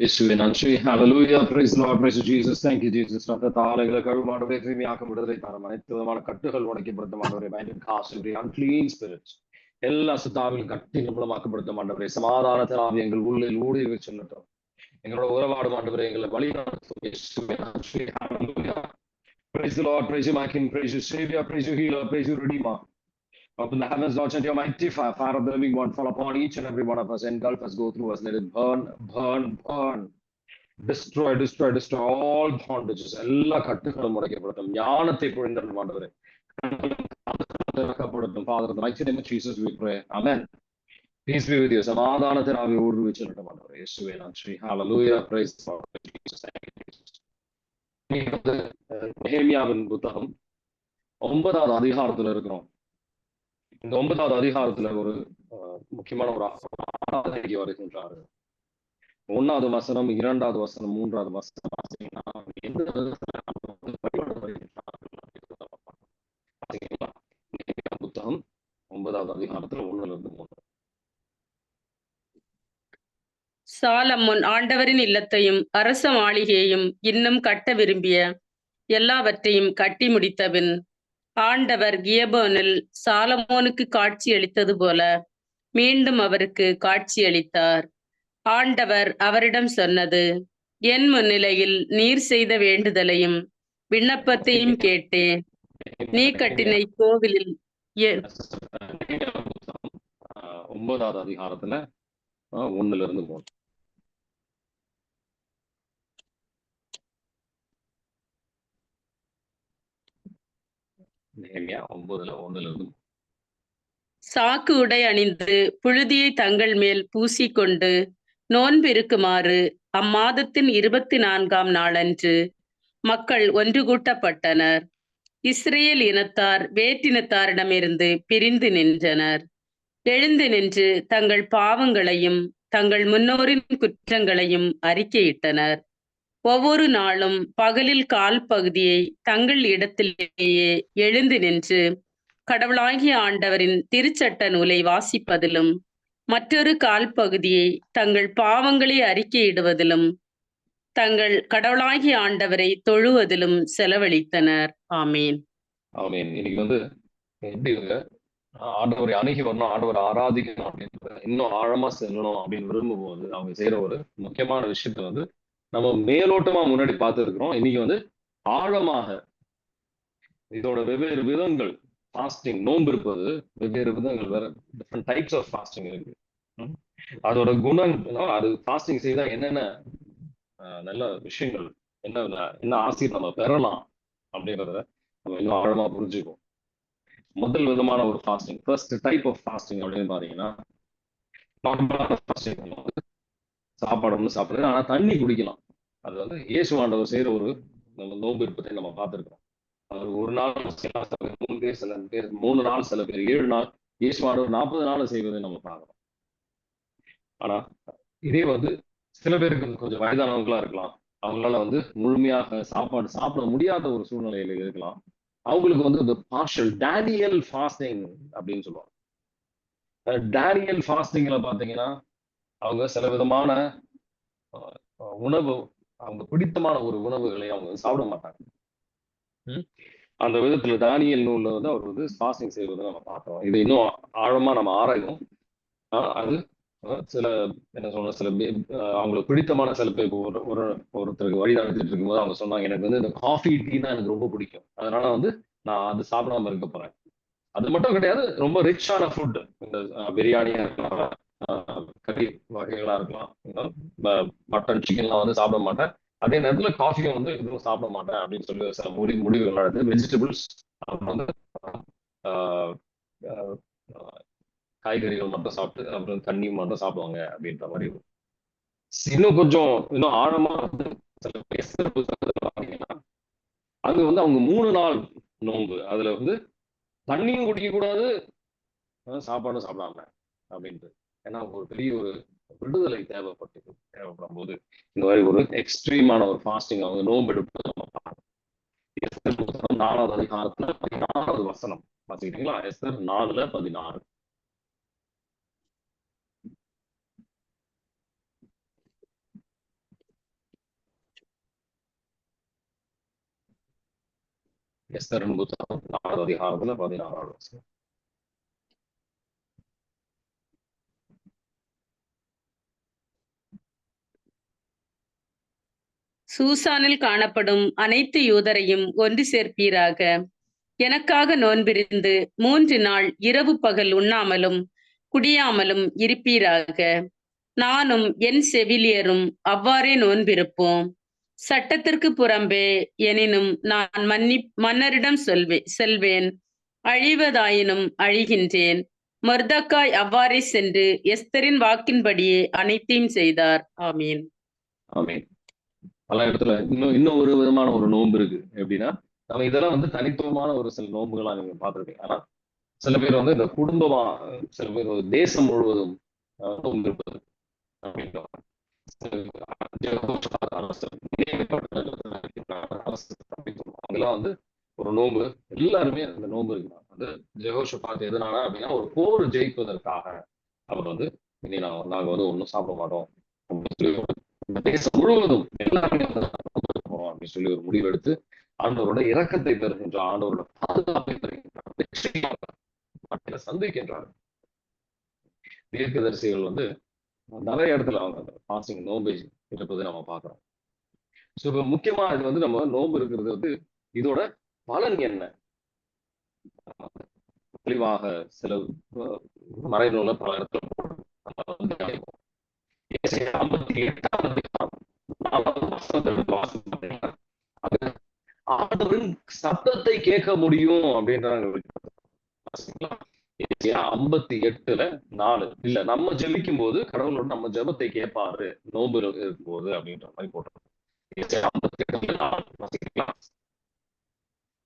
இயேசுவே நன்றி ஹalleluya praise lord praise jesus thank you jesus ரத்தத்தால் எங்களை கழுமாடவே தூய்மையாக்க விடுதலை தரம். அனைத்து விதமான கட்டுகள் உடைக்கப்படுத்த மாட்டவரே பயந்து காசு அன்கிளீன் ஸ்பிரிட்ஸ் எல்லா சுத்தாவிலும் கட்டி நிபுணமாக்கப்படுத்த மாட்டவரே சமாதானத்தில் எங்கள் உள்ளில் ஊடுருவி சொல்லட்டும். எங்களோட உறவாடு மாட்டவரே எங்களை வழி நடத்தும் இயேசுவே நன்றி ஹalleluya praise the lord praise you my king praise you savior praise you healer praise you redeemer Open the heavens, Lord, and your mighty fire, fire of the living one, fall upon each and every one of us, engulf us, go through us, let it burn, burn, burn. Destroy, destroy, destroy all bondages. எல்லா கட்டுகளும் முறைக்கப்படட்டும் ஞானத்தை பொழிந்தரும் ஆண்டவரே திறக்கப்படுத்தும் Father, in the mighty name of Jesus, we pray. Amen. சமாதானத்தின் ஆவி ஊடுருவி செல்லட்டும் ஆண்டவரே இயேசுவே நன்றி Hallelujah. Praise the Lord. Jesus. புத்தகம் ஒன்பதாவது அதிகாரத்துல இருக்கிறோம் இந்த ஒன்பதாவது அதிகாரத்துல ஒரு முக்கியமான ஒரு வருகின்றாரு ஒன்னாவது வசனம் இரண்டாவது வசனம் மூன்றாவது வசனம் வாசிங்கன்னா, எந்த விதத்துல அவங்க வந்து வழிபட வருகின்றார்கள் அப்படின்றத நம்ம பார்க்கணும். பாத்தீங்களா? நெகேமியா புத்தகம் ஒன்பதாவது அதிகாரத்துல ஒண்ணுல இருந்து மூணு சாலமோன் ஆண்டவரின் இல்லத்தையும் அரச மாளிகையையும் இன்னும் கட்ட விரும்பிய எல்லாவற்றையும் கட்டி முடித்தபின் ஆண்டவர் கியபோனில் சாலமோனுக்கு காட்சியளித்தது போல மீண்டும் அவருக்கு காட்சியளித்தார் ஆண்டவர் அவரிடம் சொன்னது என் முன்னிலையில் நீர் செய்த வேண்டுதலையும் விண்ணப்பத்தையும் கேட்டேன் நீ கட்டின இக்கோவிலில் ஒன்பதாவது அதிகாரத்துல ஒண்ணுல இருந்து மூணு நெகேமியா ஒன்பதுல ஒன்றுல இருந்து சாக்கு உடை அணிந்து புழுதியை தங்கள் மேல் பூசிக்கொண்டு நோன்பு இருக்குமாறு அம்மாதத்தின் இருபத்தி நான்காம் நாளன்று மக்கள் ஒன்று கூட்டப்பட்டனர் இஸ்ரேல் இனத்தார் வேற்றினத்தாரிடமிருந்து பிரிந்து நின்றனர். எழுந்து நின்று தங்கள் பாவங்களையும் தங்கள் முன்னோரின் குற்றங்களையும் அறிக்கையிட்டனர். ஒவ்வொரு நாளும் பகலில் கால் பகுதியை தங்கள் இடத்திலேயே எழுந்து நின்று கடவுளாகிய ஆண்டவரின் திருச்சட்ட நூலை வாசிப்பதிலும் மற்றொரு கால் பகுதியை தங்கள் பாவங்களை அறிக்கையிடுவதிலும் தங்கள் கடவுளாகிய ஆண்டவரை தொழுவதிலும் செலவழித்தனர். ஆமீன். ஆமீன். இன்னைக்கு வந்து எப்படி ஆண்டவரை அணுகி வரணும் ஆண்டவரை ஆராதிக்கணும் அப்படின்னு இன்னும் ஆழமா செல்லணும் அப்படின்னு விரும்பும்போது அவங்க செய்யற ஒரு முக்கியமான விஷயத்த வந்து நம்ம மேலோட்டமா முன்னாடி பார்த்துருக்குறோம். இன்னைக்கு வந்து ஆழமாக இதோட வெவ்வேறு விதங்கள் ஃபாஸ்டிங் நோன்பு இருப்பது வெவ்வேறு விதங்கள் வேற டிஃப்ரெண்ட் டைப்ஸ் ஆஃப் ஃபாஸ்டிங் இருக்கு. அதோட குணம் அது ஃபாஸ்டிங் செய்தா என்னென்ன நல்ல விஷயங்கள் என்ன என்ன ஆசையை நம்ம பெறலாம் அப்படிங்கிறத நம்ம இன்னும் ஆழமா புரிஞ்சுக்குவோம். முதல் விதமான ஒரு fasting first type of fasting அப்படின்னு பாத்தீங்கன்னா நார்மலான ஃபாஸ்டிங் சாப்பாடு ஒன்றும் சாப்பிடுறது. ஆனா தண்ணி குடிக்கலாம். அது வந்து இயேசுவாண்டவர் செய்கிற செய்யற ஒரு நம்ம நோன்பு இருப்பதை நம்ம பார்த்துருக்கோம் அவர் ஒரு நாள் பேர் மூணு பேர் சில பேர் மூணு நாள் சில பேர் ஏழு நாள் இயேசுவாண்டவர் நாற்பது நாள் செய்வதை நம்ம பார்க்கிறோம். ஆனா இதே வந்து சில பேருக்கு கொஞ்சம் வயதானவங்களா இருக்கலாம். அவங்களால வந்து முழுமையாக சாப்பாடு சாப்பிட முடியாத ஒரு சூழ்நிலையில இருக்கலாம். அவங்களுக்கு வந்து இந்த பார்ஷல் டேனியல் ஃபாஸ்டிங் அப்படின்னு சொல்லுவாங்க. டேனியல் ஃபாஸ்டிங்ல பாத்தீங்கன்னா அவங்க சில விதமான உணவு அவங்க பிடித்தமான ஒரு உணவுகளை அவங்க சாப்பிட மாட்டாங்க. அந்த விதத்துல தானியல் நூல்ல வந்து அவர் வந்து ஸ்பாசிங் செய்வதை நம்ம பார்த்தோம் இது இன்னும் ஆழமா நம்ம ஆராயும் ஆஹ் அது சில என்ன சொல்ற சில பே- அவங்களுக்கு பிடித்தமான சில பேர் ஒரு ஒரு ஒருத்தருக்கு வழி நடத்திட்டு இருக்கும்போது அவங்க சொன்னாங்க எனக்கு வந்து இந்த காஃபி டீ தான் எனக்கு ரொம்ப பிடிக்கும். அதனால வந்து நான் அது சாப்பிடாம இருக்க போறேன். அது மட்டும் கிடையாது ரொம்ப ரிச்சான ஃபுட் இந்த பிரியாணியா இருக்கலாம் கறி வகைகளா இருக்கலாம். மட்டன் சிக்கன்லாம் வந்து சாப்பிட மாட்டேன். அதே நேரத்துல காஃபியும் வந்து எதுவும் சாப்பிட மாட்டேன் அப்படின்னு சொல்லி சில முடி முடிவுகள் எடுத்து வெஜிடபிள்ஸ் வந்து ஆஹ், காய்கறிகள் மட்டும் சாப்பிட்டு அப்புறம் தண்ணி மட்டும் சாப்பிடுவாங்க அப்படின்ற மாதிரி இன்னும் கொஞ்சம் இன்னும் ஆழமா வந்து சில அங்க வந்து அவங்க மூணு நாள் நோன்பு. அதுல வந்து தண்ணியும் குடிக்க கூடாது சாப்பாடும் சாப்பிடாம அப்படின்ட்டு. ஏன்னா ஒரு பெரிய ஒரு விடுதலை தேவைப்பட்டது. தேவைப்படும் போது இந்த மாதிரி ஒரு எக்ஸ்ட்ரீமான ஒரு ஃபாஸ்டிங் அவங்க நோன்பு எடுப்பது நம்ம பார்க்கணும். நாலாவது அதிகாரத்துல பதினாறாவது வசனம். பாத்துக்கிட்டீங்களா எஸ்தர் நாலுல பதினாறு. எஸ்தரின் புத்தகம் நாலாவது அதிகாரத்துல பதினாறாவது வசனம். சூசானில் காணப்படும் அனைத்து யூதரையும் ஒன்று சேர்ப்பீராக. எனக்காக நோன்பிருந்து மூன்று நாள் இரவு பகல் உண்ணாமலும் குடியாமலும் இருப்பீராக. நானும் என் செவிலியரும் அவ்வாறே நோன்பிருப்போம். சட்டத்திற்கு புறம்பே எனினும் நான் மன்னி மன்னரிடம் சொல்வே செல்வேன். அழிவதாயினும் அழிகின்றேன். மர்தக்காய் அவ்வாறே சென்று எஸ்தரின் வாக்கின்படியே அனைத்தையும் செய்தார். ஆமீன். ஆமீன். பல இடத்துல இன்னும் இன்னும் ஒரு விதமான ஒரு நோன்பு இருக்கு. எப்படின்னா நம்ம இதெல்லாம் வந்து தனித்துவமான ஒரு சில நோன்புகளா நீங்க பார்த்திருப்பீங்க ஆனா சில பேர் வந்து இந்த குடும்பமா சில பேர் தேசம் முழுவதும் நோன்பு இருப்பது வந்து ஒரு நோன்பு. எல்லாருமே அந்த நோன்பு இருக்கலாம் வந்து ஜெகோஷபாத் எதனால அப்படின்னா ஒரு போர் ஜெயிப்பதற்காக அவர் வந்து இனி நான் நாங்க வந்து ஒன்றும் சாப்பிட மாட்டோம். அப்படின்னு சொல்லி இந்த தேசம் முழுவதும் எல்லாருமே அப்படின்னு சொல்லி ஒரு முடிவு எடுத்து ஆண்டவரோட இரக்கத்தை தருகின்ற ஆண்டவரோட பாதுகாப்பை தருகின்றார் சந்திக்கின்றார் தீர்க்கதரிசிகள் வந்து நிறைய இடத்துல அவங்க பாசிங் நோம்பு இருப்பதை நம்ம பார்க்கிறோம். ஸோ இப்போ முக்கியமா இது வந்து நம்ம நோம்பு இருக்கிறது வந்து இதோட பலன் என்ன? தெளிவாக சில அஹ், மறைநூல பல இடத்துல ஐம்பத்தி um, ஆண்டவரின் சத்தத்தை கேட்க முடியும் அப்படின்றாங்க. ஐம்பத்தி எட்டுல நாலு. இல்ல நம்ம ஜெபிக்கும் போது கடவுளோட நம்ம ஜெபத்தை கேட்பாரு. நோன்பு இருக்கும் போது அப்படின்ற மாதிரி போட்டிருக்கோம்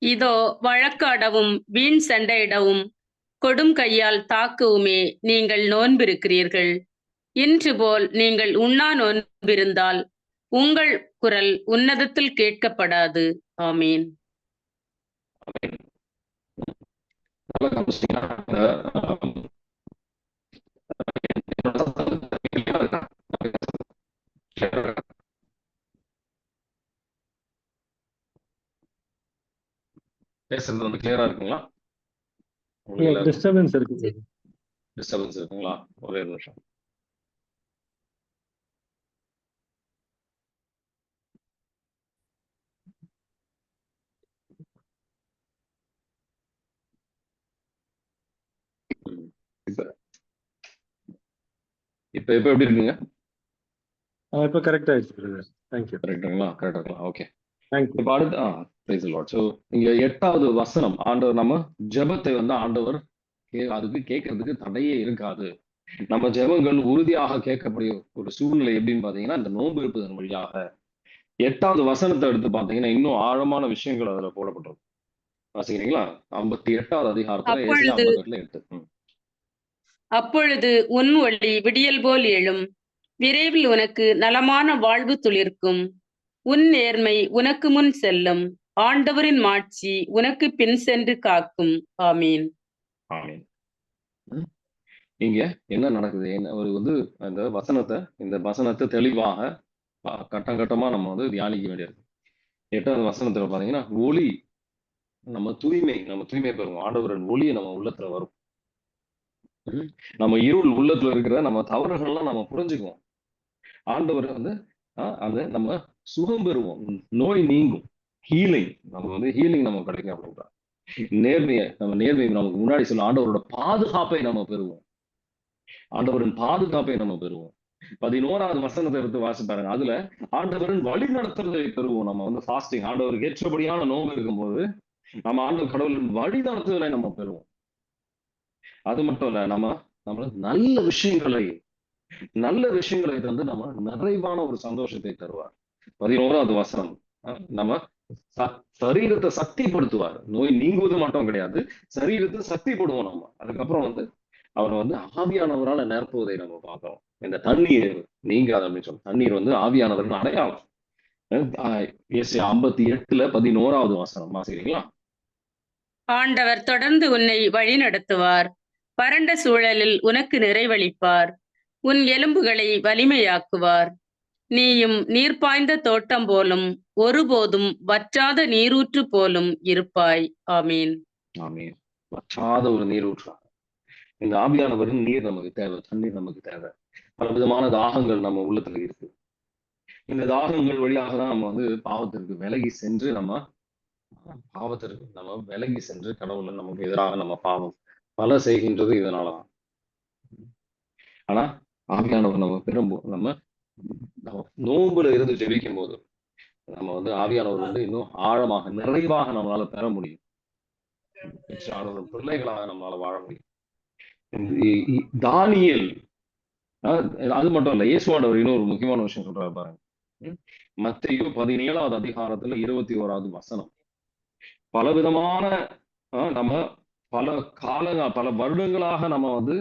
இதோ வழக்காடவும் வீண் சண்டையிடவும் கொடும் கையால் தாக்குவுமே நீங்கள் நோன்பிருக்கிறீர்கள். இன்று போல் நீங்கள் உண்ணா நோன்பிருந்தால் உங்கள் குரல் உன்னதத்தில் கேட்கப்படாது. ஆமீன்? பேசுறது வந்து கிளியரா இருக்குங்களா? உங்களுக்கு டிஸ்டர்பன்ஸ் இருக்கு. டிஸ்டர்பன்ஸ் இருக்குங்களா? ஒரே ஒரு நிமிஷம் ம். இப்ப இப்ப இப்ப எப்படி இருக்குங்க? இப்போ கரெக்ட் ஆயிடுச்சு தேங்க்யூ கரெக்டுங்களா கரெக்டா இருக்கலாம் ஓகே தேங்க்யூ இப்ப அடுத்து ஆ பிரைஸ் லார்ட் ஸோ இங்க எட்டாவது வசனம் ஆண்டவர் நம்ம ஜெபத்தை வந்து ஆண்டவர் கே- அதுக்கு கேட்கறதுக்கு தடையே இருக்காது. நம்ம ஜெபங்கள் உறுதியாக கேட்கக்கூடிய ஒரு சூழ்நிலை எப்படின்னு பாத்தீங்கன்னா இந்த நோன்பு இருப்பதன் வழியாக. எட்டாவது வசனத்தை எடுத்து பாத்தீங்கன்னா இன்னும் ஆழமான விஷயங்கள் அதுல போடப்பட்டிருக்கும். வாசிக்கிறீங்களா? ஐம்பத்தி எட்டாவது அதிகாரத்துல எட்டு. அப்பொழுது உன் ஒளி விடியல் போல் எழும். விரைவில் உனக்கு நலமான வாழ்வு துளிர்க்கும். உன் நேர்மை உனக்கு முன் செல்லும். ஆண்டவரின் மாட்சி உனக்கு பின் சென்று காக்கும். ஆமீன். ஆமீன். இங்க என்ன நடக்குது? என்ன ஒரு வந்து அந்த வசனத்தை இந்த வசனத்தை தெளிவாக கட்டம் கட்டமா நம்ம வந்து தியானிக்க வேண்டியது. எட்டாவது வசனத்துல பாத்தீங்கன்னா ஒளி நம்ம தூய்மை நம்ம தூய்மை பெறுவோம். ஆண்டவரின் ஒளியை நம்ம உள்ளத்துல வரும். நம்ம இருள் உள்ளத்துல இருக்கிற நம்ம தவறுகள்லாம் நம்ம புரிஞ்சுக்குவோம். ஆண்டவர் வந்து அந்த நம்ம சுகம் பெறுவோம். நோய் நீங்கும். ஹீலிங் நம்ம வந்து ஹீலிங் நம்ம கிடைக்கும் அப்படின்றா நேர்மையை நம்ம நேர்மை நமக்கு முன்னாடி சொல்ல ஆண்டவரோட பாதுகாப்பை நம்ம பெறுவோம். ஆண்டவரின் பாதுகாப்பை நம்ம பெறுவோம். பதினோராவது வசனத்தை எடுத்து வாசி பாருங்க. அதுல ஆண்டவரின் வழி நடத்துறதை பெறுவோம். நம்ம வந்து ஃபாஸ்டிங் ஆண்டவருக்கு ஏற்றபடியான நோம்பு இருக்கும்போது நம்ம ஆண்டவர் கடவுளின் வழி நடத்துதலை நம்ம பெறுவோம். அது மட்டும் இல்ல நம்ம நம்ம நல்ல விஷயங்களை நல்ல விஷயங்களை தந்து நம்ம நிறைவான ஒரு சந்தோஷத்தை தருவார். பதினோராவது வசனம். நம்ம சரீரத்தை சக்திப்படுத்துவார். நோய் நீங்குவது மட்டும் கிடையாது சரீரத்தை சக்திப்படுவோம் நம்ம. அதுக்கப்புறம் வந்து அவர் வந்து ஆவியானவரால நிரப்புவதை நம்ம பார்க்கிறோம். இந்த தண்ணீர் நீங்காது அப்படின்னு சொல்லி தண்ணீர் வந்து ஆவியானவர்கள் அடையாளம். எஸ் ஐம்பத்தி எட்டுல பதினோராவது வாசனம் வாசிக்கிறீங்களா? ஆண்டவர் தொடர்ந்து உன்னை வழிநடத்துவார். வறண்ட சூழலில் உனக்கு நிறைவளிப்பார். உன் எலும்புகளை வலிமையாக்குவார். நீயும் நீர் பாய்ந்த தோட்டம் போலும் ஒருபோதும் வற்றாத நீரூற்று போலும் இருப்பாய். ஆமீன். ஆமீன். வற்றாத ஒரு நீர் இந்த ஆவியானவரின் நீர் நமக்கு தேவை தண்ணீர் நமக்கு தேவை. பல விதமான தாகங்கள் நம்ம உள்ளத்துல இருக்கு. இந்த தாகங்கள் வழியாக தான் நம்ம வந்து பாவத்திற்கு விலகி சென்று நம்ம பாவத்திற்கு நம்ம விலகி சென்று கடவுளை நமக்கு எதிராக நம்ம பாவம் பல செய்கின்றது இதனாலதான். ஆனா ஆவியானவர் நம்ம பெரும்போது நம்ம நம்ம நோன்புல இருந்து ஜெபிக்கும் போது நம்ம வந்து ஆவியானவர் வந்து இன்னும் ஆழமாக நிறைவாக நம்மளால பெற முடியும். பிள்ளைகளாக நம்மளால வாழ முடியும். தானியல் அது மட்டும் இல்ல இயேசுவாண்டவர் இன்னொரு முக்கியமான விஷயம் சொல்றாரு பாருங்க. ம். பதினேழாவது அதிகாரத்துல இருபத்தி ஓராவது வசனம். பலவிதமான அஹ், நம்ம பல கால பல வருடங்களாக நம்ம வந்து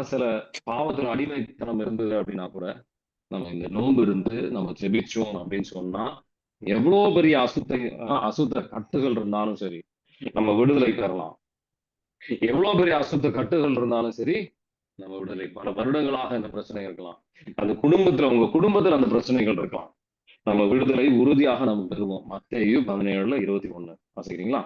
சில பாவத்தில் அடிமைத்தனம் இருந்தது அப்படின்னா கூட நம்ம இந்த நோன்பு இருந்து நம்ம ஜெபிச்சோம் அப்படின்னு சொன்னா எவ்வளோ பெரிய அசுத்த அசுத்த கட்டுகள் இருந்தாலும் சரி நம்ம விடுதலை பெறலாம். எவ்வளோ பெரிய அசுத்த கட்டுகள் இருந்தாலும் சரி நம்ம விடுதலை பல வருடங்களாக இந்த பிரச்சனை இருக்கலாம். அந்த குடும்பத்துல உங்க குடும்பத்துல அந்த பிரச்சனைகள் இருக்கலாம். நம்ம விடுதலை உறுதியாக நம்ம பெறுவோம். மத்தேயு பதினேழுல இருபத்தி ஒண்ணு. வாசிக்கிறீங்களா?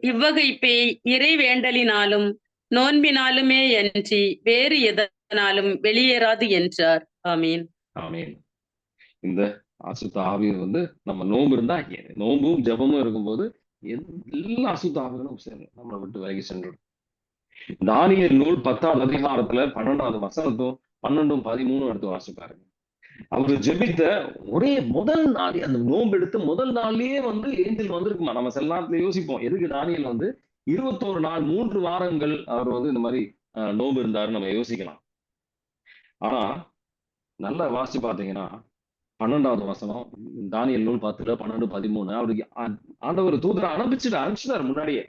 இவ்வகை பேய் இறை வேண்டலினாலும் நோன்பினாலுமே அன்றி வேறு எதனாலும் வெளியேறாது என்றார். ஆமீன். ஆமீன். இந்த அசுத்த ஆவி வந்து நம்ம நோன்பு இருந்தா நோம்பும் நோன்பும் ஜெபமும் இருக்கும்போது எல்லா அசுத்த ஆவிகளும் சரி நம்மளை விட்டு விலகி சென்று தானியல் நூல் பத்தாவது அதிகாரத்துல பன்னெண்டாவது வசனத்தும் பன்னெண்டும் பதிமூணும் எடுத்து வாசிப்பாருங்க. அவர் ஜெபித்த ஒரே முதல் நாள் அந்த நோம்பு எடுத்து முதல் நாள்லயே வந்து ஏஞ்சல் வந்திருக்குமா? நம்ம சில நேரத்துல யோசிப்போம் எதுக்கு தானியல் வந்து இருபத்தோரு நாள் மூன்று வாரங்கள் அவர் வந்து இந்த மாதிரி நோம்பு நோன்பு இருந்தாரு நம்ம யோசிக்கலாம். ஆனா நல்லா வாசிச்சு பாத்தீங்கன்னா பன்னெண்டாவது வசனம் தானியல் நூல் பத்துல பன்னெண்டு பதிமூணு அவருக்கு அந்த ஆண்டவர் தூதரை அனுப்பிச்சுட்டு அனுப்பிச்சிட்டாரு முன்னாடியே.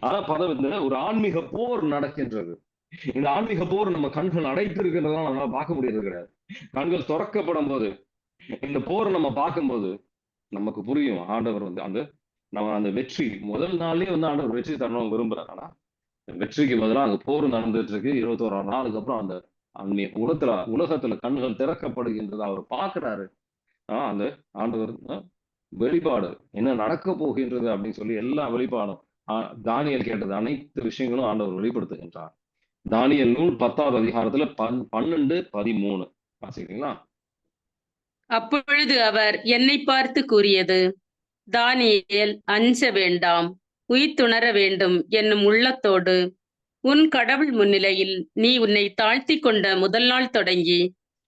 ஆனா பதவி ஒரு ஆன்மீக போர் நடக்கின்றது. இந்த ஆன்மீக போர் நம்ம கண்கள் அடைத்து இருக்கிறதா நம்மளால பார்க்க முடியறது கிடையாது. கண்கள் திறக்கப்படும் போது இந்த போரை நம்ம பார்க்கும்போது நமக்கு புரியும். ஆண்டவர் வந்து அந்த நம்ம அந்த வெற்றி முதல் நாள்லயே வந்து ஆண்டவர் வெற்றி தரணும் விரும்புறாரு. ஆனா வெற்றிக்கு பதிலாக அந்த போர் நடந்துட்டு இருக்கு இருபத்தோராம் நாளுக்கு அப்புறம் அந்த அந்நிய உலகத்துல உலகத்துல கண்கள் திறக்கப்படுகின்றத அவர் பார்க்கிறாரு. ஆஹ் அந்த ஆண்டவர் வெளிப்பாடு என்ன நடக்க போகின்றது அப்படின்னு சொல்லி எல்லா வெளிப்பாடும் ஆஹ் தானியல் கேட்டது அனைத்து விஷயங்களும் ஆண்டவர் வெளிப்படுத்துகின்றார். தானியல் நூல் பத்தாவது அதிகாரத்துல பன் பன்னெண்டு பதிமூணு. வாசிக்கிறீங்களா அப்பொழுது அவர் என்னை பார்த்து கூறியது தானியேல் அஞ்ச வேண்டாம் உயிர்த்துணர வேண்டும் என்னும் உள்ளத்தோடு உன் கடவுள் முன்னிலையில் நீ உன்னை தாழ்த்தி கொண்ட முதல் நாள் தொடங்கி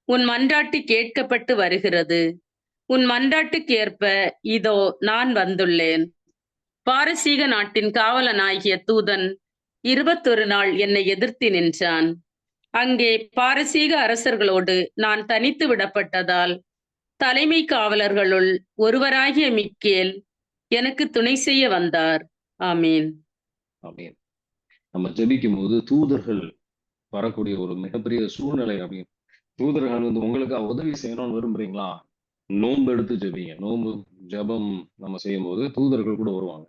உன் மன்றாட்டு கேட்கப்பட்டு வருகிறது. உன் மன்றாட்டுக்கு ஏற்ப இதோ நான் வந்துள்ளேன். பாரசீக நாட்டின் காவலனாகிய தூதன் இருபத்தொரு நாள் என்னை எதிர்த்து நின்றான். அங்கே பாரசீக அரசர்களோடு நான் தனித்து விடப்பட்டதால் தலைமை காவலர்களுள் ஒருவராகிய மிக்கேல் எனக்கு துணை செய்ய வந்தார். ஆமீன். அப்படின்னு நம்ம ஜெபிக்கும் போது தூதர்கள் வரக்கூடிய ஒரு மிகப்பெரிய சூழ்நிலை அப்படின்னு. தூதர்கள் வந்து உங்களுக்கு உதவி செய்யணும்னு விரும்புறீங்களா? நோன்பு எடுத்து ஜெபிங்க. நோன்பு ஜெபம் நம்ம செய்யும் போது தூதர்கள் கூட வருவாங்க.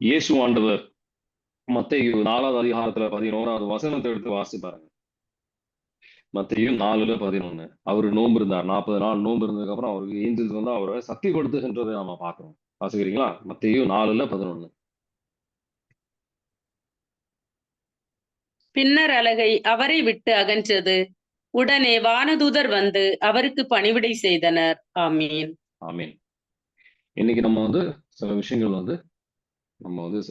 இயேசு ஆண்டவர் மத்திய நாலாவது அதிகாரத்துல பதினோராவது வசனத்தை எடுத்து வாசி பாருங்க மத்தேயு நாலுல பதினொன்னு. அவரு நோன்பு இருந்தார். நாற்பது நாள் நோன்பு இருந்ததுக்கு அப்புறம் அவருக்கு ஏஞ்சல்ஸ் வந்து அவரை சக்தி கொடுத்துகின்றதை நம்ம பார்க்கிறோம். வாசிக்கிறீங்களா? மத்தேயு நாலுல பதினொன்னு. பின்னர் அலகை அவரை விட்டு அகன்றது. உடனே வானதூதர் வந்து அவருக்கு பணிவிடை செய்தனர். ஆமீன். ஆமீன். இன்னைக்கு நம்ம வந்து சில விஷயங்கள் வந்து நம்ம வந்து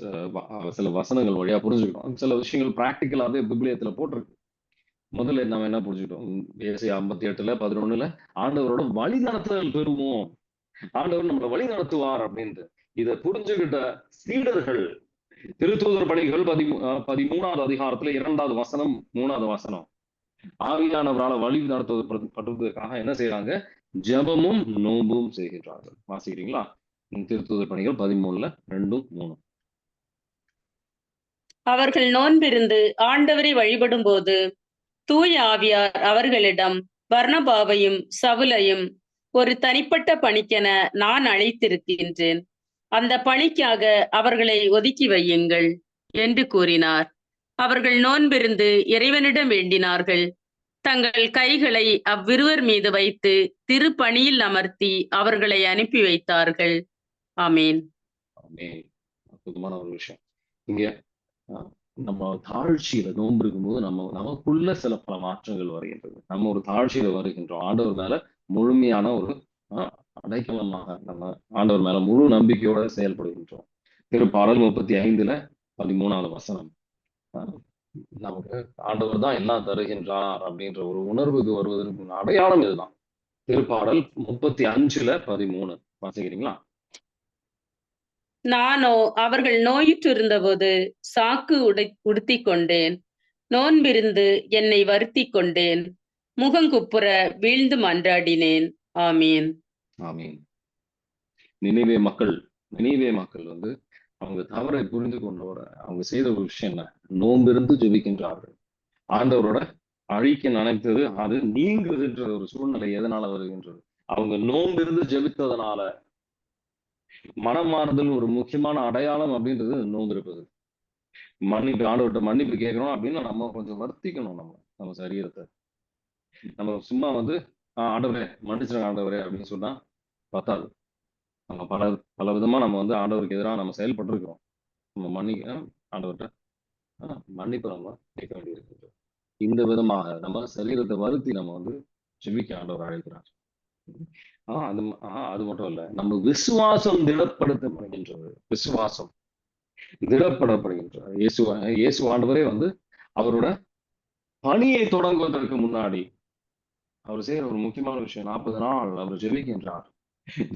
சில வசனங்கள் வழியா புரிஞ்சுக்கிட்டோம். சில விஷயங்கள் பிராக்டிக்கலாவே பிபிலியத்துல போட்டிருக்கு. முதல்ல நம்ம என்ன புரிஞ்சுக்கிட்டோம்? ஏசி ஐம்பத்தி எட்டுல பதினொன்னுல ஆண்டவரோட வழி நடத்துதல் பெறுவோம். ஆண்டவர் நம்மளை வழி நடத்துவார் அப்படின்ட்டு. இதை புரிஞ்சுக்கிட்ட சீடர்கள் திருத்தூதர் பணிகள் பதிமூணாவது அதிகாரத்துல இரண்டாவது வசனம் மூணாவது வசனம். ஆவியானவரால வழி நடத்துவது என்ன செய்யறாங்க ஜெபமும் நோம்பும் செய்கின்றார்கள். வாசிக்கிறீங்களா? திருத்தூதர் பணிகள் பதிமூணுல ரெண்டும் மூணும். அவர்கள் நோன்பிருந்து ஆண்டவரை வழிபடும் போது தூய ஆவியார் அவர்களிடம் வர்ணபாவையும் சவுலையும் ஒரு தனிப்பட்ட பணிக்கென நான் அழைத்திருக்கின்றேன். அந்த பணிக்காக அவர்களை ஒதுக்கி வையுங்கள் என்று கூறினார். அவர்கள் நோன்பிருந்து இறைவனிடம் வேண்டினார்கள். தங்கள் கைகளை அவ்விருவர் மீது வைத்து திருப்பணியில் அமர்த்தி அவர்களை அனுப்பி வைத்தார்கள். ஆமீன். அற்புதமான ஒரு விஷயம். இங்க நம்ம தாழ்ச்சியில நோன்பு இருக்கும்போது நம்ம நமக்குள்ள சில பல மாற்றங்கள் வருகின்றது. நம்ம ஒரு தாழ்ச்சியில வருகின்றோம். ஆண்டவர் மேல முழுமையான ஒரு அடைக்கலமாக நம்ம ஆண்டவர் மேல முழு நம்பிக்கையோட செயல்படுகின்றோம். திருப்பாடல் முப்பத்தி ஐந்துல பதிமூணாவது வசனம். நமக்கு ஆண்டவர் தான் எல்லாம் தருகின்றார் அப்படின்ற ஒரு உணர்வுக்கு வருவதற்கு அடையாளம் இதுதான். திருப்பாடல் முப்பத்தி அஞ்சுல பதிமூணு. வாசிக்கிறீங்களா? நானோ அவர்கள் நோயுற்றிருந்தபோது சாக்கு உடை உடுத்தி கொண்டேன் நோன்பிருந்து என்னை வருத்தி கொண்டேன் முகங்குப்புற வீழ்ந்து மன்றாடினேன். ஆமீன். ஆமீன். நினைவே மக்கள் நினைவே மக்கள் வந்து அவங்க தவறை புரிந்து கொண்டோட அவங்க செய்த ஒரு விஷயம் என்ன? நோம்பிருந்து ஜெபிக்கின்றார்கள். ஆண்டவரோட அழிக்க நினைத்தது அது நீங்குதுன்ற ஒரு சூழ்நிலை எதனால வருகின்றது? அவங்க நோம்பிருந்து ஜெபித்ததுனால மனமாறுதல் ஒரு முக்கியமான அடையாளம் அப்படின்றது நோந்திருப்பது. மன்னிப்பு ஆண்டவர்கிட்ட மன்னிப்பு கேட்கணும் அப்படின்னு நம்ம கொஞ்சம் வருத்திக்கணும் நம்ம நம்ம சரீரத்தை. நம்ம சும்மா வந்து ஆஹ் ஆண்டவரே மன்னிச்சிருங்க ஆண்டவரே அப்படின்னு சொன்னா பத்தாது. நம்ம பல பல விதமா நம்ம வந்து ஆண்டவருக்கு எதிராக நம்ம செயல்பட்டிருக்கிறோம். நம்ம மன்னிக்க ஆண்டவர்கிட்ட ஆஹ் மன்னிப்பு நம்ம கேட்க வேண்டியிருக்கு இந்த விதமாக நம்ம சரீரத்தை வருத்தி நம்ம வந்து செவிக்க ஆண்டவர் அழைக்கிறார். ஆஹ் அது ஆஹ் அது மட்டும் இல்ல. நம்ம விசுவாசம் திடப்படுத்தப்படுகின்றது. விசுவாசம் திடப்படப்படுகின்றது. இயேசு இயேசு ஆண்டவரே வந்து அவரோட பணியை தொடங்குவதற்கு முன்னாடி அவர் செய்யற ஒரு முக்கியமான விஷயம் நாற்பது நாள் அவர் ஜெபிக்கின்றார்.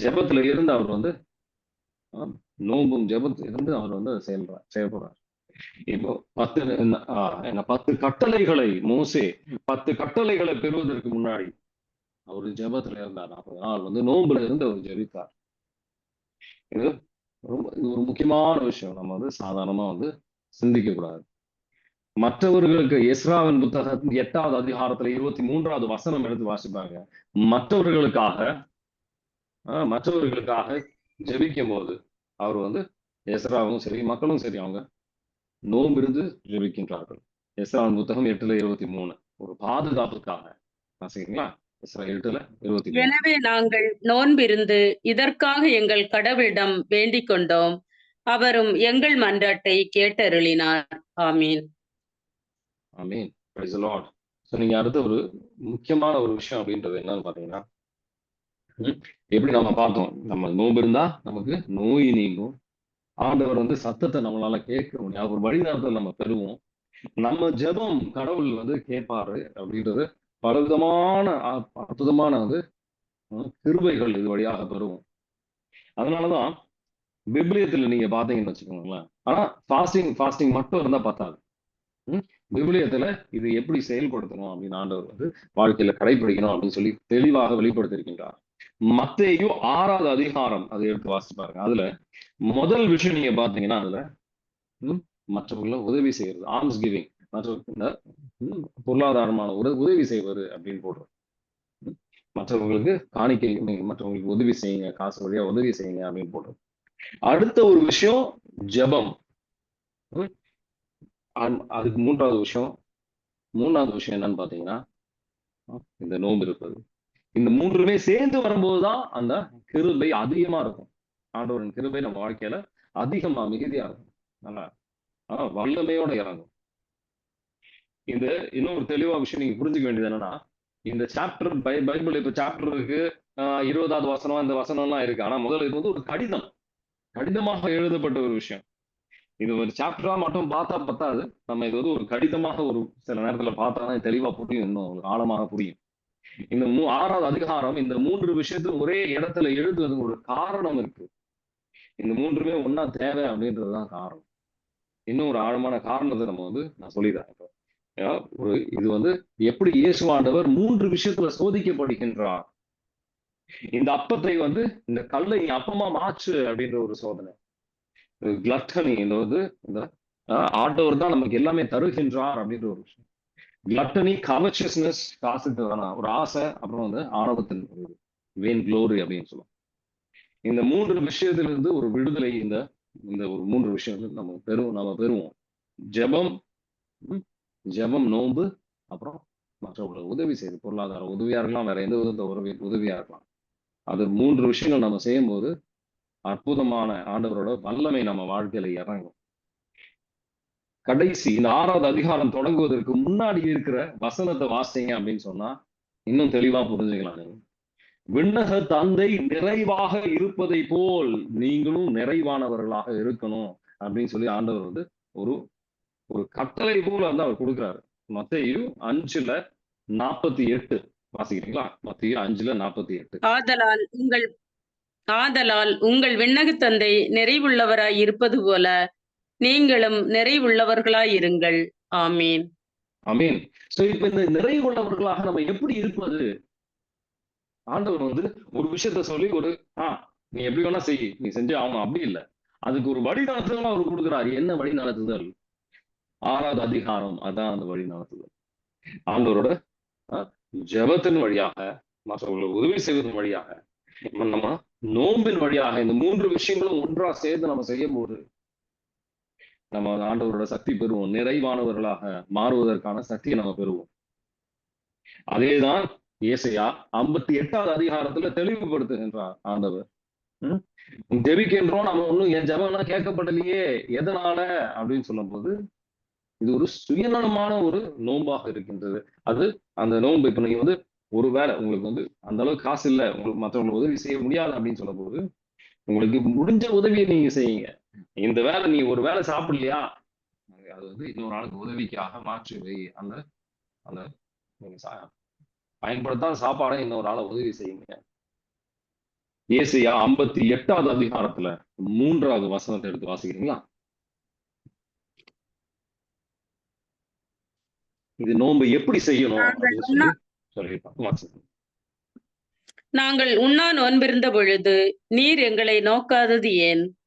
ஜெபத்துல இருந்து அவர் வந்து நோம்பும் ஜெபத்துல இருந்து அவர் வந்து செயல்றார் செயல்படுறார் இப்போ பத்து ஆஹ், என்ன பத்து கட்டளைகளை மோசே பத்து கட்டளைகளை பெறுவதற்கு முன்னாடி அவர் ஜெபத்துல இருந்தார். நாற்பது நாள் வந்து நோன்புல இருந்து அவர் ஜபித்தார். இது ரொம்ப இது ஒரு முக்கியமான விஷயம். நம்ம வந்து சாதாரணமா வந்து சிந்திக்க கூடாது. மற்றவர்களுக்கு எஸ்ராவின் புத்தகத்தின் எட்டாவது அதிகாரத்துல இருபத்தி மூன்றாவது வசனம் எடுத்து வாசிப்பாங்க மற்றவர்களுக்காக ஆஹ், மற்றவர்களுக்காக ஜெபிக்கும் போது அவர் வந்து எஸ்ராவும் சரி மக்களும் சரி அவங்க நோம்பிருந்து ஜெபிக்கின்றார்கள். எஸ்ராவின் புத்தகம் எட்டுல இருபத்தி மூணு. ஒரு பாதுகாப்புக்காக. சரிங்களா எனவே நாங்கள் நோன்பிருந்து இதற்காக எங்கள் கடவுளிடம் வேண்டிக் கொண்டோம். அவரும் எங்கள் மன்றாட்டை கேட்டருளினார். ஆமீன். ஆமீன். பிரைஸ் லார்ட் ஸோ நீங்க அடுத்த ஒரு முக்கியமான ஒரு விஷயம் அப்படின்றது என்னன்னு பாத்தீங்கன்னா எப்படி நம்ம பார்த்தோம்? நம்ம நோன்பு இருந்தா நமக்கு நோய் நீங்கும். ஆண்டவர் வந்து சத்தத்தை நம்மளால கேட்க முடியும் அவர் வழிநடத்தல் நம்ம பெறுவோம். நம்ம ஜெபம் கடவுள் வந்து கேட்பாரு அப்படின்றது பலவிதமான அற்புதமான வந்து கிருபைகள் இது வழியாக பெறுவோம் அதனாலதான் விபிலியத்துல நீங்க பாத்தீங்கன்னு வச்சுக்கோங்களேன். ஆனா ஃபாஸ்டிங் ஃபாஸ்டிங் மட்டும் இருந்தா பார்த்தாது ம்? இது எப்படி செயல்படுத்தணும் அப்படின்னு ஆண்டவர் வந்து வாழ்க்கையில கடைபிடிக்கணும் அப்படின்னு சொல்லி தெளிவாக வெளிப்படுத்திருக்கின்றார் மத்தையும் ஆறாவது அதிகாரம் அதை எடுத்து வாசிச்சு பாருங்க. அதுல முதல் விஷயம் நீங்க பாத்தீங்கன்னா அதுல ம், மற்றவங்களை உதவி செய்யறது ஆர்ம்ஸ் கிவிங் மற்ற இந்த பொருளாதாரமான உத உதவி செய்வது அப்படின்னு போடுறோம். மற்றவங்களுக்கு காணிக்கை மற்றவங்களுக்கு உதவி செய்யுங்க காசு வழியா உதவி செய்யுங்க அப்படின்னு போடுறோம். அடுத்த ஒரு விஷயம் ஜெபம். அதுக்கு மூன்றாவது விஷயம் மூணாவது விஷயம் என்னன்னு பாத்தீங்கன்னா இந்த நோம்பு இருப்பது. இந்த மூன்றுமே சேர்ந்து வரும்போதுதான் அந்த கிருபை அதிகமா இருக்கும். ஆண்டவரின் கிருபை நம்ம வாழ்க்கையில அதிகமா மிகுதியா இருக்கும். நல்லா ஆஹ் வல்லமையோட இறங்கும். இந்த இன்னொரு தெளிவா விஷயம் நீங்க புரிஞ்சுக்க வேண்டியது என்னன்னா இந்த சாப்டர் பை பைபிள் இப்ப சாப்டர் இருக்கு ஆஹ் இருபதாவது வசனம் இந்த வசனம்லாம் இருக்கு. ஆனா முதல்ல இது வந்து ஒரு கடிதம். கடிதமாக எழுதப்பட்ட ஒரு விஷயம். இது ஒரு சாப்டரா மட்டும் பார்த்தா பத்தாது. நம்ம இது வந்து ஒரு கடிதமாக ஒரு சில நேரத்துல பார்த்தா தான் தெளிவா புரியும். இன்னும் ஒரு ஆழமாக புரியும். இந்த மூ ஆறாவது அதிகாரம் இந்த மூன்று விஷயத்தையும் ஒரே இடத்துல எழுதுவதுக்கு ஒரு காரணம் இருக்கு. இந்த மூன்றுமே ஒன்னா தேவை அப்படின்றதுதான் காரணம். இன்னும் ஒரு ஆழமான காரணத்தை நம்ம வந்து நான் சொல்லிடுறேன் இப்போ. இது வந்து எப்படி இயேசுவாண்டவர் மூன்று விஷயத்துல சோதிக்கப்படுகின்றார்? இந்த அப்பத்தை வந்து இந்த கல்லை அப்பமா மாச்சு அப்படின்ற ஒரு சோதனை. கிளட்டனி இந்த வந்து இந்த ஆஹ், ஆண்டவர் தான் நமக்கு எல்லாமே தருகின்றார் அப்படின்ற ஒரு விஷயம். கிளட்டனி கவர்ச்சியஸ்னஸ் காசுக்கு வேணாம் ஒரு ஆசை அப்புறம் வந்து ஆணவத்தின் வேன் க்ளோரி அப்படின்னு சொல்லுவோம். இந்த மூன்று விஷயத்திலிருந்து ஒரு விடுதலை இந்த இந்த ஒரு மூன்று விஷயங்கள் நம்ம பெறுவோம் நம்ம பெறுவோம். ஜெபம் ஜெபம் நோன்பு அப்புறம் மற்றவர்களுக்கு உதவி செய்து பொருளாதார உதவியா இருக்கலாம் வேற எந்த விதத்த உதவி உதவியா இருக்கலாம். அது மூன்று விஷயங்கள் நம்ம செய்யும்போது அற்புதமான ஆண்டவரோட வல்லமை நம்ம வாழ்க்கையில இறங்கும். கடைசி இந்த ஆறாவது அதிகாரம் தொடங்குவதற்கு முன்னாடி இருக்கிற வசனத்தை வாசிங்க அப்படின்னு சொன்னா இன்னும் தெளிவா புரிஞ்சுக்கலாம் நீங்க. விண்ணக தந்தை நிறைவாக இருப்பதை போல் நீங்களும் நிறைவானவர்களாக இருக்கணும் அப்படின்னு சொல்லி ஆண்டவர் வந்து ஒரு ஒரு கட்டளை போல வந்து அவர் கொடுக்குறாரு. மத்தேயு அஞ்சுல நாற்பத்தி எட்டு வாசிக்கிறீங்களா? மத்தேயு அஞ்சுல நாற்பத்தி எட்டு. ஆதலால் உங்கள் ஆதலால் உங்கள் விண்ணகத் தந்தை நிறைவுள்ளவராய் இருப்பது போல நீங்களும் நிறைவுள்ளவர்களாய் இருங்கள். ஆமீன். அமீன் சோ இப்ப இந்த நிறைவுள்ளவர்களாக நம்ம எப்படி இருப்பது? ஆண்டவர் வந்து ஒரு விஷயத்த சொல்லி ஒரு ஆ நீ எப்படி வேணா செய். நீ செஞ்சு ஆகணும் அப்படி இல்லை. அதுக்கு ஒரு வழி நடத்துதல் அவர் கொடுக்குறாரு. என்ன வழி நடத்துதல் ஆறாவது அதிகாரம் அதான் அந்த வழி நடத்துதல். ஆண்டவரோட ஜபத்தின் ஜெபத்தின் வழியாக மற்றவர்களுக்கு உதவி செய்வதன் வழியாக நம்ம நோன்பின் நோம்பின் வழியாக இந்த மூன்று விஷயங்களும் ஒன்றா சேர்ந்து நம்ம செய்யும் போது நம்ம ஆண்டவரோட சக்தி பெறுவோம். நிறைவானவர்களாக மாறுவதற்கான சக்தியை நம்ம பெறுவோம். அதேதான் ஏசையா ஐம்பத்தி எட்டாவது அதிகாரத்துல தெளிவுபடுத்துகின்றார் ஆண்டவர். ஜெபிக்கின்றோம் நம்ம ஒண்ணும் என் ஜெபம்லாம் கேட்கப்படலையே எதனால? அப்படின்னு சொல்லும்போது இது ஒரு சுயநலமான ஒரு நோன்பாக இருக்கின்றது. அது அந்த நோன்பு இப்ப நீங்க வந்து ஒரு வேளை உங்களுக்கு வந்து அந்த அளவுக்கு காசு இல்லை உங்களுக்கு மற்றவங்களுக்கு உதவி செய்ய முடியாது அப்படின்னு சொல்லும்போது உங்களுக்கு முடிஞ்ச உதவியை நீங்க செய்யுங்க. இந்த வேலை நீ ஒரு வேலை சாப்பிடலையா? அது வந்து இன்னொரு நாளுக்கு உதவிக்காக மாற்றி வை. அந்த அந்த நீங்க சா- பயன்படுத்தாத சாப்பாடை இன்னொரு ஆளை உதவி செய்யுங்க. ஏசியா ஐம்பத்தி எட்டாவது அதிகாரத்துல மூன்றாவது வசனத்தை எடுத்து வாசிக்கிறீங்களா? இது நோன்பு எப்படி செய்யணும். நாங்கள் உண்ணா நோன்பிருந்த பொழுது நீர் எங்களை நோக்காதது ஏன்?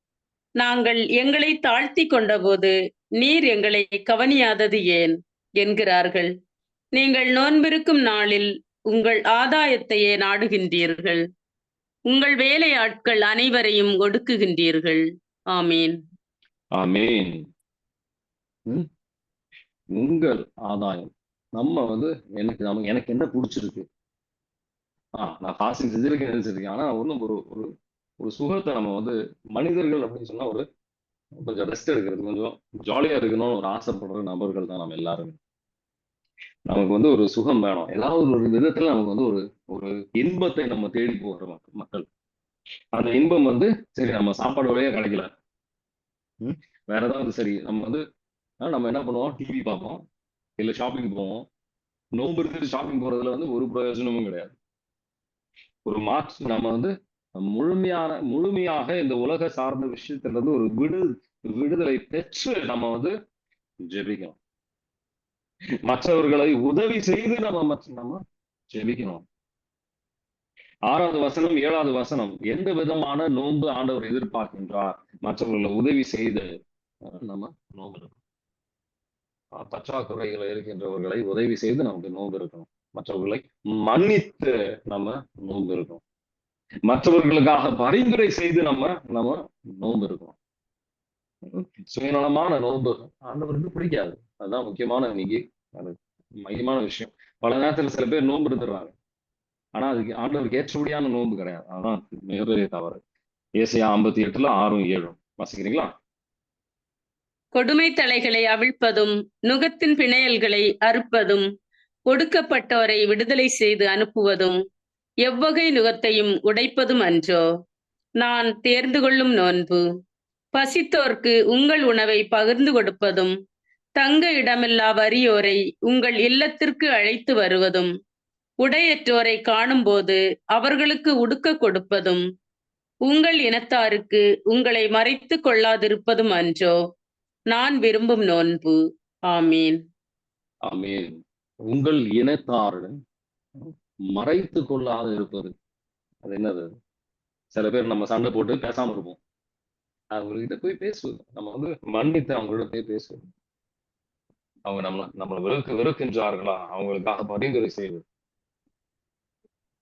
நாங்கள் எங்களை தாழ்த்தி கொண்டபோது நீர் எங்களை கவனியாதது ஏன்? என்கிறார்கள். நீங்கள் நோன்பிருக்கும் நாளில் உங்கள் ஆதாயத்தையே நாடுகின்றீர்கள். உங்கள் வேலையாட்கள் அனைவரையும் ஒடுக்குகின்றீர்கள். ஆமீன். ஆமேன்? உங்கள் ஆதாயம். நம்ம வந்து எனக்கு நம்ம எனக்கு என்ன பிடிச்சிருக்கு? ஆ நான் ஃபாஸ்டிங் செஞ்சிருக்கேன் நினைச்சிருக்கேன் ஆனா ஒன்றும் ஒரு ஒரு ஒரு சுகத்தை நம்ம வந்து மனிதர்கள் அப்படின்னு சொன்னா ஒரு கொஞ்சம் ரெஸ்ட் எடுக்கிறது கொஞ்சம் ஜாலியா இருக்கணும்னு ஒரு ஆசைப்படுற நபர்கள் தான் நம்ம எல்லாருமே. நமக்கு வந்து ஒரு சுகம் வேணும். ஏதாவது ஒரு விதத்துல நமக்கு வந்து ஒரு ஒரு இன்பத்தை நம்ம தேடி போகிற மக்க- மக்கள். அந்த இன்பம் வந்து சரி நம்ம சாப்பாடு வழியா கிடைக்கல? வேற ஏதாவது சரி நம்ம வந்து நம்ம என்ன பண்ணுவோம்? டிவி பார்ப்போம். இல்ல ஷாப்பிங் போவோம். நோன்பு இருந்துட்டு ஷாப்பிங் போறதுல வந்து ஒரு பிரயோஜனமும் கிடையாது. ஒரு மார்க்ஸ் நம்ம வந்து முழுமையான முழுமையாக இந்த உலக சார்ந்த விஷயத்துல இருந்து ஒரு விடு விடுதலை பெற்று நம்ம வந்து ஜெபிக்கணும். மற்றவர்களை உதவி செய்து நம்ம மற்ற- நம்ம ஜெபிக்கணும். ஆறாவது வசனம் ஏழாவது வசனம். எந்த விதமான நோன்பு ஆண்டவர் எதிர்பார்க்கின்றார்? மற்றவர்களை உதவி செய்து நம்ம நோன்பு பற்றாக்குறைகள் இருக்கின்றவர்களை உதவி செய்து நமக்கு நோன்பு இருக்கணும். மற்றவர்களை மன்னித்து நம்ம நோன்பு இருக்கணும். மற்றவர்களுக்காக பரிந்துரை செய்து நம்ம நம்ம நோன்பு இருக்கணும். சுயநலமான நோன்பு ஆண்டவருக்கு பிடிக்காது. அதுதான் முக்கியமான இன்னைக்கு அது மையமான விஷயம். பல நேரத்துல சில பேர் நோன்பு இருந்துடுறாங்க ஆனா அதுக்கு ஆண்டவருக்கு ஏற்றபடியான நோன்பு கிடையாது. அதான் மிகப்பெரிய தவறு. ஏசியா ஐம்பத்தி எட்டுல ஆறும் ஏழும். வாசிக்கிறீங்களா? கொடுமை தலைகளை அவிழ்ப்பதும் நுகத்தின் பிணையல்களை அறுப்பதும் ஒடுக்கப்பட்டோரை விடுதலை செய்து அனுப்புவதும் எவ்வகை நுகத்தையும் உடைப்பதும் அன்றோ. நான் தேர்ந்து கொள்ளும் நோன்பு. பசித்தோர்க்கு உங்கள் உணவை பகிர்ந்து கொடுப்பதும் தங்க இடமில்லா வறியோரை உங்கள் இல்லத்திற்கு அழைத்து வருவதும் உடையற்றோரை காணும்போது அவர்களுக்கு உடுக்க கொடுப்பதும் உங்கள் இனத்தாருக்கு உங்களை மறைத்து கொள்ளாதிருப்பதும் அன்றோ. நான் விரும்பும் நோன்பு. ஆமீன். ஆமீன். உங்கள் இனத்தாருடன் மறைத்து கொள்ளாத இருப்பது. அது என்னது? சில பேர் நம்ம சண்டை போட்டு பேசாம இருப்போம். அவங்ககிட்ட போய் பேசுவது. நம்ம வந்து மன்னித்து அவங்கள்ட்ட போய் பேசுவது. அவங்க நம்மள நம்மளை வெறுக்க வெறுக்கின்றார்களா? அவங்களுக்காக பரிந்துரை செய்வது.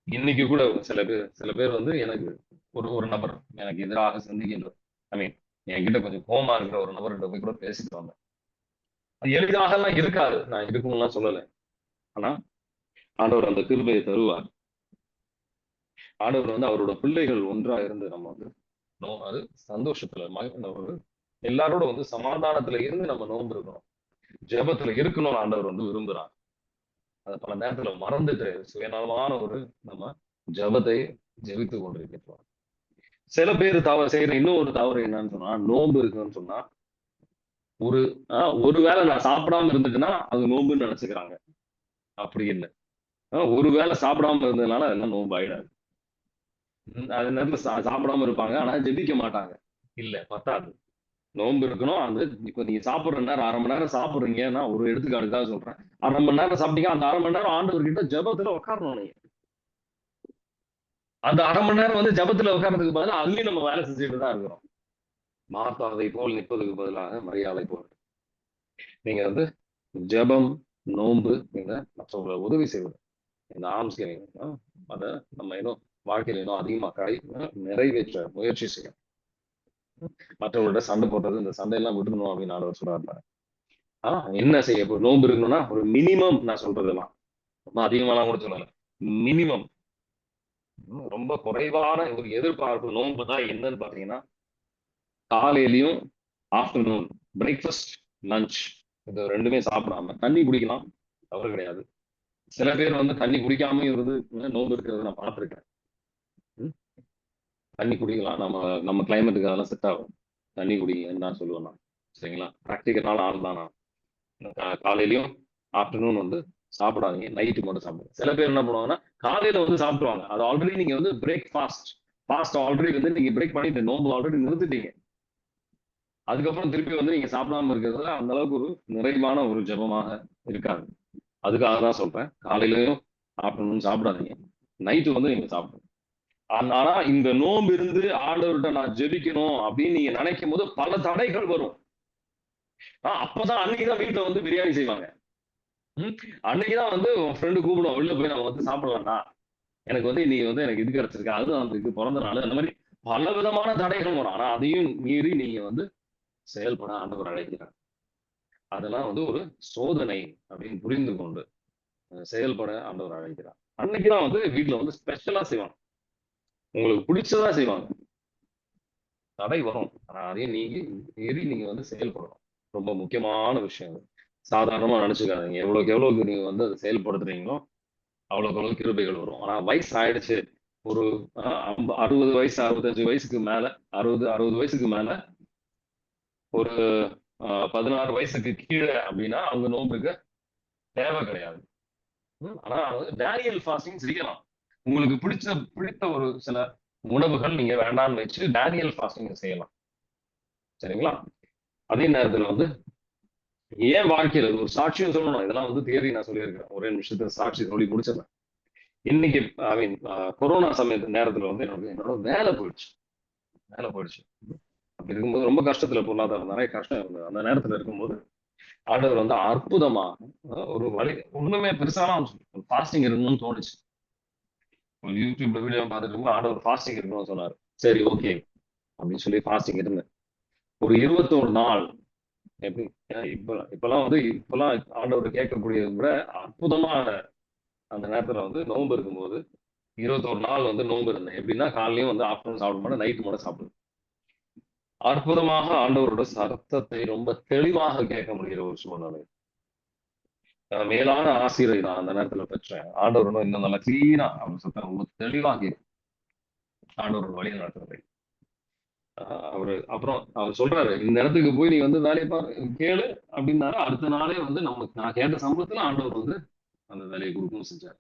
இன்னைக்கு கூட சில பேர் சில பேர் வந்து எனக்கு ஒரு ஒரு நபர் எனக்கு எதிராக சிந்திக்கின்ற ஐ மீன் என்கிட்ட கொஞ்சம் கோமா இருக்கிற ஒரு நபர்கிட்ட போய் கூட பேசிட்டு வந்தேன். அது எளிதாக எல்லாம் இருக்காது. நான் இருக்கும்லாம் சொல்லலை. ஆனா ஆண்டவர் அந்த கிருபையை தருவார். ஆண்டவர் வந்து அவரோட பிள்ளைகள் ஒன்றா இருந்து நம்ம வந்து நோ- அது சந்தோஷத்துல ம- ஒரு எல்லாரோட வந்து சமாதானத்துல இருந்து நம்ம நோன்பு இருக்கணும் ஜெபத்துல இருக்கணும்னு ஆண்டவர் வந்து விரும்புறார். அதை பல நேரத்துல மறந்துட்டு சுயநலமான ஒரு நம்ம ஜெபத்தை ஜெபித்து கொண்டிருக்கிறோம். சில பேர் தவறு செய்யற இன்னொரு தவறு என்னன்னு சொன்னா நோன்பு இருக்குன்னு சொன்னா ஒரு ஆஹ் ஒருவேளை நான் சாப்பிடாம இருந்துட்டுன்னா அது நோன்புன்னு நினைச்சுக்கிறாங்க. அப்படி இல்லை. ஒருவேளை சாப்பிடாம இருந்ததுனால அதெல்லாம் நோன்பு ஆயிடாது. அது நேரத்துல சா- சாப்பிடாம இருப்பாங்க ஆனா ஜெபிக்க மாட்டாங்க. இல்ல பத்தாது. நோன்பு இருக்கணும் அந்த இப்ப நீங்க சாப்பிடுற நேரம் அரை மணி நேரம் சாப்பிடுறீங்கன்னா ஒரு எடுத்துக்காட்டுக்காக சொல்றேன். அரை மணி நேரம் சாப்பிட்டீங்க அந்த அரை மணி நேரம் ஆண்டவர்கிட்ட ஜெபத்துல உட்காரணும் நீங்க. அந்த அரை மணி நேரம் வந்து ஜெபத்துல உட்கார்றதுக்கு பதிலா அதுலயும் நம்ம வேலை செஞ்சுட்டு தான் இருக்கிறோம். மாத்தாதை போல் நிற்பதுக்கு பதிலாக மரியாதை போல். நீங்க வந்து ஜெபம் நோன்பு நீங்க மற்றவங்களை உதவி செய்வது இந்த ஆர்ம்ஸ் அதை நம்ம இன்னும் வாழ்க்கையில இன்னும் அதிகமா கடை நிறைவேற்ற முயற்சி செய்யும் மற்றவர்களோட சண்டை போடுறது இந்த சண்டையெல்லாம் விட்டுணும் அப்படின்னு ஆண்டவர் சொல்றாரு ஆஹ் என்ன செய்ய இப்போ நோன்பு இருக்கணும்னா ஒரு மினிமம் நான் சொல்றதெல்லாம். ரொம்ப அதிகமாலாம் கூட சொல்லல. மினிமம் ரொம்ப குறைவான ஒரு எதிர்பார்ப்பு நோன்பு தான் என்னன்னு பாத்தீங்கன்னா காலையிலயும் ஆஃப்டர்நூன் பிரேக்ஃபாஸ்ட் லஞ்ச் இது ரெண்டுமே சாப்பிடாம தண்ணி குடிக்கலாம் தவறு கிடையாது. சில பேர் வந்து தண்ணி குடிக்காம இருந்து நோன்பு இருக்கிறத நான் பார்த்துருக்கேன். தண்ணி குடிக்கலாம் நம்ம நம்ம கிளைமேட்டுக்கு அதெல்லாம் செட் ஆகும். தண்ணி குடிங்கன்னு நான் சொல்லுவேன் நான். சரிங்களா? ப்ராக்டிக்கலான ஆள் தான் நான். காலையிலயும் ஆஃப்டர்நூன் வந்து சாப்பிடாதீங்க நைட்டு மட்டும் சாப்பிடுங்க. சில பேர் என்ன பண்ணுவாங்கன்னா காலையில வந்து சாப்பிடுவாங்க அது ஆல்ரெடி நீங்க வந்து பிரேக் ஃபாஸ்ட் ஃபாஸ்ட் ஆல்ரெடி வந்து நீங்க பிரேக் பண்ணிட்டு நோம்பு ஆல்ரெடி நிறுத்திட்டீங்க. அதுக்கப்புறம் திருப்பி வந்து நீங்க சாப்பிடாம இருக்கிறதுல அந்த அளவுக்கு ஒரு நிறைவான ஒரு ஜெபமாக இருக்காது. அதுக்காக தான் சொல்றேன். காலையிலயும் ஆஃப்டர்நூன் சாப்பிடாதீங்க. நைட்டு வந்து நீங்க சாப்பிடுங்க. ஆனா இந்த நோம்பு இருந்து ஆண்டவர்கிட்ட நான் ஜெபிக்கணும் அப்படின்னு நீங்க நினைக்கும் போது பல தடைகள் வரும். அப்பதான் அன்னைக்குதான் வீட்டுல வந்து பிரியாணி செய்வாங்க. அன்னைக்குதான் வந்து உன் ஃப்ரெண்டு கூப்பிடும் வெளில போய் நம்ம வந்து சாப்பிடலாம்டா. எனக்கு வந்து இன்னைக்கு வந்து எனக்கு இது கிடைச்சிருக்கு. அது வந்து பிறந்த நாள் அந்த மாதிரி பல விதமான தடைகள் வரும். ஆனா அதையும் மீறி நீங்க வந்து செயல்பட ஆண்டவர் அழைக்கிறார். அதெல்லாம் வந்து ஒரு சோதனை அப்படின்னு புரிந்து கொண்டு செயல்பட ஆண்டவர் அழைக்கிறார். அன்னைக்குதான் வந்து வீட்டுல வந்து ஸ்பெஷலா செய்வாங்க. உங்களுக்கு பிடிச்சதா செய்வாங்க. தடை வரும். ஆனா அதையும் நீங்க மீறி நீங்க வந்து செயல்படணும். ரொம்ப முக்கியமான விஷயம் அது. சாதாரணமா நினைச்சுக்காதீங்க. எவ்வளவுக்கு எவ்வளவுக்கு நீங்க வந்து அதை செயல்படுத்துறீங்களோ அவ்வளவுக்கு அவ்வளவு கிருபைகள் வரும். ஆனா வயசு ஆயிடுச்சு. ஒரு அறுபது வயசு அறுபத்தஞ்சு வயசுக்கு மேல அறுபது அறுபது வயசுக்கு மேல ஒரு அஹ், பதினாறு வயசுக்கு கீழே அப்படின்னா அவங்க நோன்புக்கு தேவை கிடையாது. ம், ஆனா டேனியல் ஃபாஸ்டிங் செய்யலாம். உங்களுக்கு பிடிச்ச பிடித்த ஒரு சில உணவுகள் நீங்க வேண்டாம்னு வச்சு டேனியல் ஃபாஸ்டிங் செய்யலாம். சரிங்களா? அதே நேரத்துல வந்து ஏன் வாழ்க்கையில ஒரு சாட்சியம் சொல்லணும்? இதெல்லாம் வந்து தேதி நான் சொல்லியிருக்கேன். ஒரே நிமிஷத்துல சாட்சி சொல்லி முடிச்சிடறேன். இன்னைக்கு ஐ மீன் கொரோனா சமயத்து நேரத்துல வந்து என்னோட என்னோட வேலை போயிடுச்சு. வேலை போயிடுச்சு. அப்படி இருக்கும்போது ரொம்ப கஷ்டத்துல பொருளாதாரம் நிறைய கஷ்டம் இருந்தது. அந்த நேரத்துல இருக்கும்போது ஆண்டவர் வந்து அற்புதமா ஒரு வழி ஒண்ணுமே பெருசாலாம் ஃபாஸ்டிங் இருக்கணும்னு தோணுச்சு. ஒரு யூடியூப்ல வீடியோ பார்த்துட்டு இருக்கும் ஆண்டவர் ஃபாஸ்டிங் இருக்கணும்னு சொன்னார். சரி ஓகே அப்படின்னு சொல்லி ஃபாஸ்டிங் இருந்தேன். ஒரு இருபத்தோரு நாள் எப்படி? ஏன்னா இப்ப இப்பெல்லாம் வந்து இப்பெல்லாம் ஆண்டவர் கேட்கக்கூடியது கூட அற்புதமான அந்த நேரத்துல வந்து நோன்பு இருக்கும்போது இருபத்தோரு நாள் வந்து நோன்பு இருந்தேன் எப்படின்னா காலையிலயும் வந்து ஆஃப்டர்நூன் சாப்பிட மாட்டேன் நைட்டு மட்டும் சாப்பிடுவேன். அற்புதமாக ஆண்டவரோட சத்தத்தை ரொம்ப தெளிவாக கேட்க முடிகிற ஒரு சூழ்நிலை. மேலான ஆசிரியரை நான் அந்த நேரத்துல பெற்றேன். ஆண்டவர் இன்னும் இன்னும் நல்லா கிளீனா அவர் சத்தம் ரொம்ப தெளிவாக கேட்கும். ஆண்டவர் வழி நடத்துறதை. அவரு அப்புறம் அவர் சொல்றாரு இந்த இடத்துக்கு போய் நீ வந்து வேலையை பாரு கேளு அப்படின்னாரு. அடுத்த நாளே வந்து நமக்கு நான் கேட்ட சம்பளத்துல ஆண்டவர் வந்து அந்த வேலையை கொடுக்கவும் செஞ்சார்.